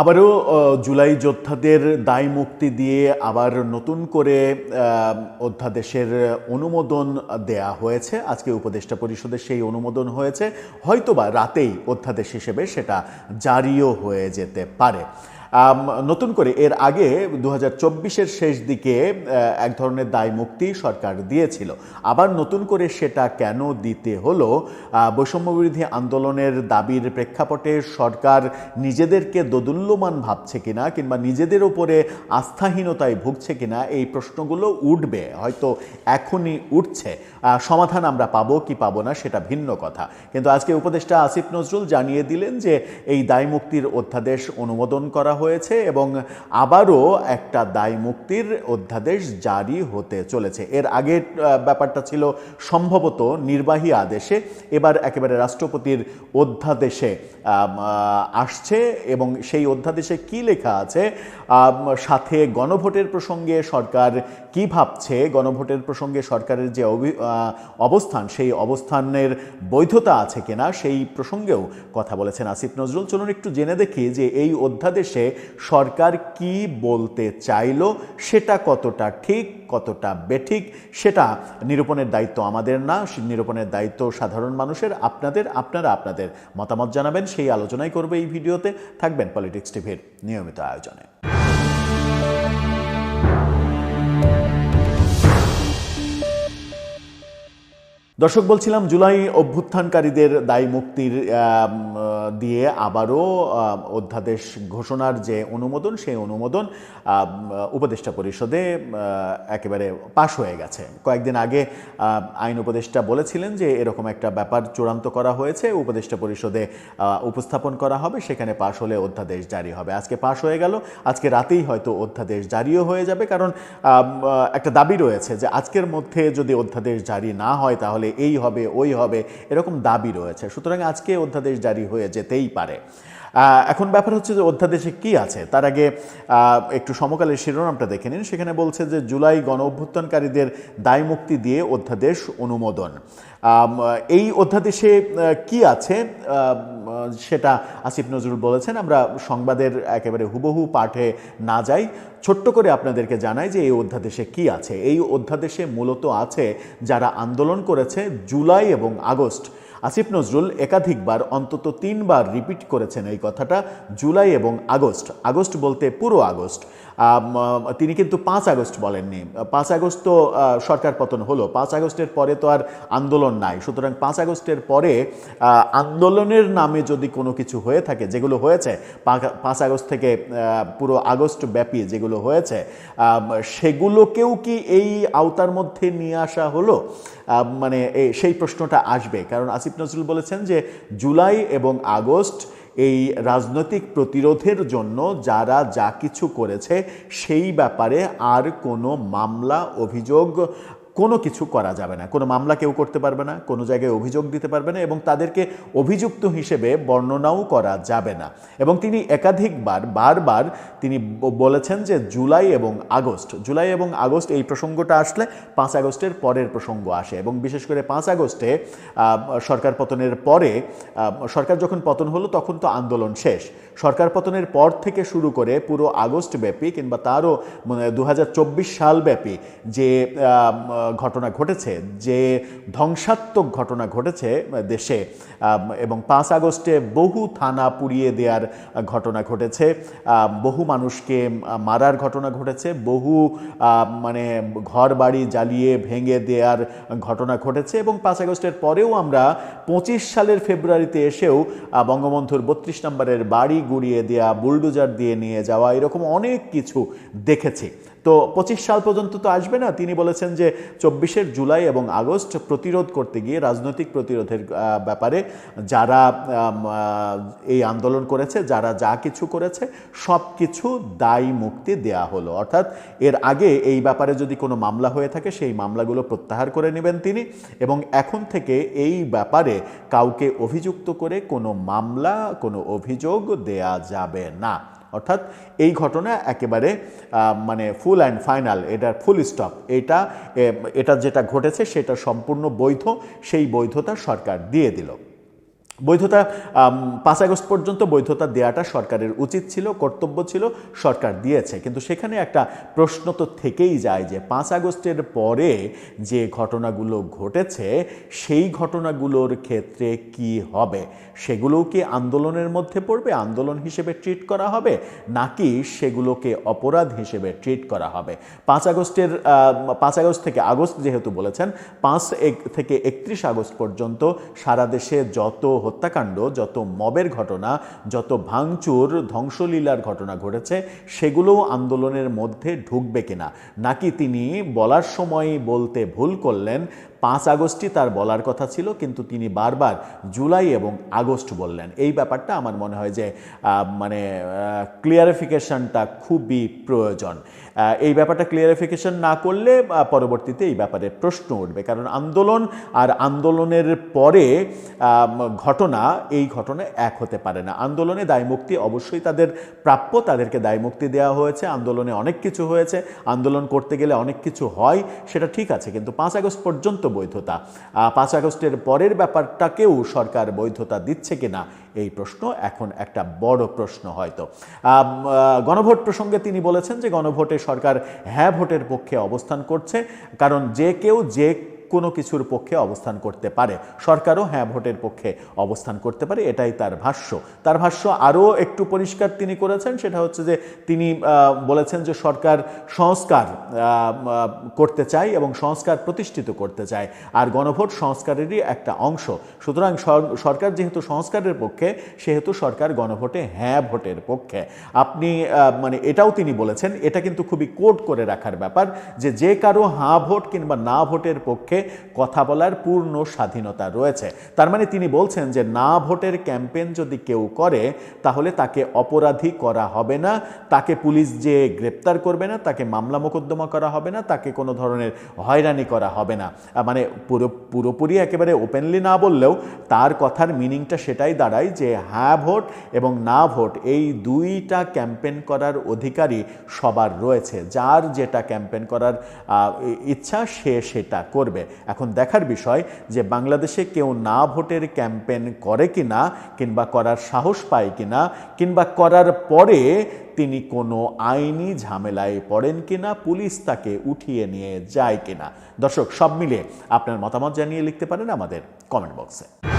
আবারও জুলাই যোদ্ধাদের দায় মুক্তি দিয়ে আবার নতুন করে অধ্যাদেশের অনুমোদন দেয়া হয়েছে। আজকে উপদেষ্টা পরিষদের সেই অনুমোদন হয়েছে। হয়তোবা রাতেই অধ্যাদেশ হিসেবে সেটা জারিও হয়ে যেতে পারে। নতুন করে এর আগে দু হাজার শেষ দিকে এক ধরনের দায় মুক্তি সরকার দিয়েছিল। আবার নতুন করে সেটা কেন দিতে হলো? বৈষম্যবিরোধী আন্দোলনের দাবির প্রেক্ষাপটে সরকার নিজেদেরকে দোদুল্যমান ভাবছে কিনা, কিংবা নিজেদের উপরে আস্থাহীনতায় ভুগছে কিনা, এই প্রশ্নগুলো উঠবে, হয়তো এখনই উঠছে। সমাধান আমরা পাবো কি পাবো না সেটা ভিন্ন কথা। কিন্তু আজকে উপদেষ্টা আসিফ নজরুল জানিয়ে দিলেন যে এই দায় মুক্তির অধ্যাদেশ অনুমোদন করা হয়েছে। এবং আবারও একটা দায় মুক্তির অধ্যাদেশ জারি হতে চলেছে। এর আগের ব্যাপারটা ছিল সম্ভবত নির্বাহী আদেশে। এবার একেবারে রাষ্ট্রপতির অধ্যাদেশে আসছে এবং সেই অধ্যাদেশে কি লেখা আছে? সাথে গণভোটের প্রসঙ্গে সরকার কি ভাবছে গণভোটের প্রসঙ্গে সরকারের যে অবস্থান, সেই অবস্থানের বৈধতা আছে কিনা সেই প্রসঙ্গেও কথা বলেছেন আসিফ নজরুল। চলুন একটু জেনে দেখি যে এই অধ্যাদেশে সরকার কি বলতে চাইলো, সেটা কতটা ঠিক, কতটা বেঠিক, সেটা নিরূপণের দায়িত্ব আমাদের না নিরূপণের দায়িত্ব সাধারণ মানুষের, আপনাদের, আপনারা আপনাদের মতামত জানাবেন, সেই আলোচনাই করবে এই ভিডিওতে। থাকবেন পলিটিক্স টিভির নিয়মিত আয়োজনে। দর্শক, বলছিলাম জুলাই অভ্যুত্থানকারীদের দায় মুক্তির দিয়ে আবারও অধ্যাদেশ ঘোষণার যে অনুমোদন, সেই অনুমোদন উপদেষ্টা পরিষদে একেবারে পাশ হয়ে গেছে। কয়েকদিন আগে আইন উপদেষ্টা বলেছিলেন যে এরকম একটা ব্যাপার চূড়ান্ত করা হয়েছে, উপদেষ্টা পরিষদে উপস্থাপন করা হবে, সেখানে পাশ হলে অধ্যাদেশ জারি হবে। আজকে পাশ হয়ে গেল, আজকে রাতেই হয়তো অধ্যাদেশ জারিও হয়ে যাবে, কারণ একটা দাবি রয়েছে যে আজকের মধ্যে যদি অধ্যাদেশ জারি না হয়, তাহলে এই হবে ওই হবে এরকম দাবি রয়েছে। সুতরাং আজকে অধ্যাদেশ জারি হয়ে যেতেই পারে। এখন ব্যাপার হচ্ছে যে অধ্যাদেশে কি আছে? তার আগে একটু সমকালের শিরোনামটা দেখে নিন। সেখানে বলছে যে জুলাই গণ অভ্যুত্থানকারীদের দায় মুক্তি দিয়ে অধ্যাদেশ অনুমোদন। এই অধ্যাদেশে কি আছে? সেটা আসিফ নজরুল বলেছেন। আমরা সংবাদের একেবারে হুবহু পাঠে না যাই। ছোট্ট করে আপনাদেরকে জানাই যে এই অধ্যাদেশে কি আছে? এই অধ্যাদেশে মূলত আছে যারা আন্দোলন করেছে জুলাই এবং আগস্ট। আসিফ নজরুল একাধিকবার অন্তত তিনবার রিপিট করেছেন এই কথাটা জুলাই এবং আগস্ট। আগস্ট বলতে পুরো আগস্ট। তিনি কিন্তু পাঁচ আগস্ট বলেননি। পাঁচ আগস্ট তো সরকার পতন হলো। পাঁচ আগস্টের পরে তো আর আন্দোলন নাই। সুতরাং পাঁচ আগস্টের পরে আন্দোলনের নামে যদি কোনো কিছু হয়ে থাকে, যেগুলো হয়েছে, পাঁচ আগস্ট থেকে পুরো আগস্ট ব্যাপী যেগুলো হয়েছে সেগুলোকেও কি এই আওতার মধ্যে নিয়ে আসা হলো? মানে সেই প্রশ্নটা আসবে। কারণ আসিফ নজরুল বলেছেন যে জুলাই এবং আগস্ট এই রাজনৈতিক প্রতিরোধের জন্য যারা যা কিছু করেছে সেই ব্যাপারে আর কোনো মামলা, অভিযোগ কোনো কিছু করা যাবে না। কোনো মামলা কেউ করতে পারবে না, কোনো জায়গায় অভিযোগ দিতে পারবে না এবং তাদেরকে অভিযুক্ত হিসেবে বর্ণনাও করা যাবে না। এবং তিনি একাধিকবার, বারবার তিনি বলেছেন যে জুলাই এবং আগস্ট, জুলাই এবং আগস্ট এই প্রসঙ্গটা আসলে পাঁচ আগস্টের পরের প্রসঙ্গ আসে এবং বিশেষ করে পাঁচ আগস্টে সরকার পতনের পরে সরকার যখন পতন হলো তখন তো আন্দোলন শেষ। সরকার পতনের পর থেকে শুরু করে পুরো আগস্ট ব্যাপী কিংবা তারও মানে দু সাল ব্যাপী যে ঘটনা ঘটেছে, যে ধ্বংসাত্মক ঘটনা ঘটেছে দেশে এবং পাঁচ আগস্টে বহু থানা পুড়িয়ে দেওয়ার ঘটনা ঘটেছে। বহু মানুষকে মারার ঘটনা ঘটেছে, বহু মানে ঘর বাড়ি জ্বালিয়ে ভেঙে দেওয়ার ঘটনা ঘটেছে এবং পাঁচ আগস্টের পরেও আমরা পঁচিশ সালের ফেব্রুয়ারিতে এসেও বঙ্গবন্ধুর বত্রিশ নম্বরের বাড়ি গুড়িয়ে দেওয়া বুলডোজার দিয়ে নিয়ে যাওয়া, এরকম অনেক কিছু দেখেছি। তো পঁচিশ সাল পর্যন্ত তো আসবে না। তিনি বলেছেন যে চব্বিশের জুলাই এবং আগস্ট প্রতিরোধ করতে গিয়ে, রাজনৈতিক প্রতিরোধের ব্যাপারে যারা এই আন্দোলন করেছে, যারা যা কিছু করেছে, সব কিছু দায়ী মুক্তি দেয়া হলো। অর্থাৎ এর আগে এই ব্যাপারে যদি কোনো মামলা হয়ে থাকে, সেই মামলাগুলো প্রত্যাহার করে নেবেন তিনি এবং এখন থেকে এই ব্যাপারে কাউকে অভিযুক্ত করে কোনো মামলা, কোনো অভিযোগ দেয়া যাবে না। অর্থাৎ এই ঘটনা একেবারে মানে ফুল অ্যান্ড ফাইনাল এটার ফুল স্টপ এটা এটা যেটা ঘটেছে সেটা সম্পূর্ণ বৈধ, সেই বৈধতা সরকার দিয়ে দিল। বৈধতা পাঁচ আগস্ট পর্যন্ত বৈধতা দেওয়াটা সরকারের উচিত ছিল, কর্তব্য ছিল, সরকার দিয়েছে। কিন্তু সেখানে একটা প্রশ্ন তো থেকেই যায় যে পাঁচ আগস্টের পরে যে ঘটনাগুলো ঘটেছে, সেই ঘটনাগুলোর ক্ষেত্রে কি হবে? সেগুলোও কি আন্দোলনের মধ্যে পড়বে? আন্দোলন হিসেবে ট্রিট করা হবে? নাকি সেগুলোকে অপরাধ হিসেবে ট্রিট করা হবে? পাঁচ আগস্টের পাঁচ আগস্ট থেকে আগস্ট যেহেতু বলেছেন, পাঁচ থেকে একত্রিশ আগস্ট পর্যন্ত সারা দেশে যত হত্যাকাণ্ড, যত মবের ঘটনা, যত ভাঙচুর, ধ্বংসলীলার ঘটনা ঘটেছে, সেগুলোও আন্দোলনের মধ্যে ঢুকবে কিনা? নাকি তিনি বলার সময় বলতে ভুল করলেন? পাঁচ আগস্টই তার বলার কথা ছিল, কিন্তু তিনি বারবার জুলাই এবং আগস্ট বললেন। এই ব্যাপারটা আমার মনে হয় যে মানে ক্লিয়ারিফিকেশনটা খুবই প্রয়োজন। এই ব্যাপারটা ক্লিয়ারিফিকেশন না করলে পরবর্তীতে এই ব্যাপারে প্রশ্ন উঠবে। কারণ আন্দোলন আর আন্দোলনের পরে ঘটনা, এই ঘটনা এক হতে পারে না। আন্দোলনে দায়মুক্তি অবশ্যই তাদের প্রাপ্য, তাদেরকে দায়মুক্তি দেওয়া হয়েছে। আন্দোলনে অনেক কিছু হয়েছে। আন্দোলন করতে গেলে অনেক কিছু হয়, সেটা ঠিক আছে। কিন্তু পাঁচ আগস্ট পর্যন্ত বৈধতা। পাঁচ আগস্টের পরের ব্যাপারটাকেও সরকার বৈধতা দিচ্ছে কিনা এই প্রশ্ন এখন একটা বড় প্রশ্ন হয়তো। গণভোট প্রসঙ্গে তিনি বলেছেন যে গণভোটে সরকার হ্যাঁ ভোটের পক্ষে অবস্থান করছে, কারণ যে কেউ যে কোনো কিছুর পক্ষে অবস্থান করতে পারে। সরকারও হ্যাঁ ভোটের পক্ষে অবস্থান করতে পারে, এটাই তার ভাষ্য। তার ভাষ্য আরও একটু পরিষ্কার তিনি করেছেন, সেটা হচ্ছে যে তিনি বলেছেন যে সরকার সংস্কার করতে চায় এবং সংস্কার প্রতিষ্ঠিত করতে চায়। আর গণভোট সংস্কারেরই একটা অংশ। সুতরাং সরকার যেহেতু সংস্কারের পক্ষে, সেহেতু সরকার গণভোটে হ্যাঁ ভোটের পক্ষে। আপনি মানে এটাও তিনি বলেছেন, এটা কিন্তু খুবই কোট করে রাখার ব্যাপার যে যে কারও হাঁ ভোট কিংবা না ভোটের পক্ষে কথা বলার পূর্ণ স্বাধীনতা রয়েছে। তার মানে তিনি বলছেন যে, না ভোটের ক্যাম্পেন যদি কেউ করে, তাহলে তাকে অপরাধী করা হবে না, তাকে পুলিশ যে গ্রেপ্তার করবে না, তাকে মামলা মোকদ্দমা করা হবে না, তাকে কোনো ধরনের হয়রানি করা হবে না। মানে পুরো, পুরোপুরি একেবারে ওপেনলি না বললেও তার কথার মিনিংটা সেটাই দাঁড়ায় যে হ্যাঁ ভোট এবং না ভোট, এই দুইটা ক্যাম্পেন করার অধিকারী সবার রয়েছে। যার যেটা ক্যাম্পেন করার ইচ্ছা সে সেটা করবে। এখন দেখার বিষয় যে বাংলাদেশে কেউ না ভোটের ক্যাম্পেন করে কি না কিংবা করার সাহস পায় কি না কিংবা করার পরে তিনি কোনো আইনি ঝামেলায় পড়েন কিনা, পুলিশ তাকে উঠিয়ে নিয়ে যায় কিনা। দর্শক, সব মিলে আপনার মতামত জানিয়ে লিখতে পারেন আমাদের কমেন্ট বক্সে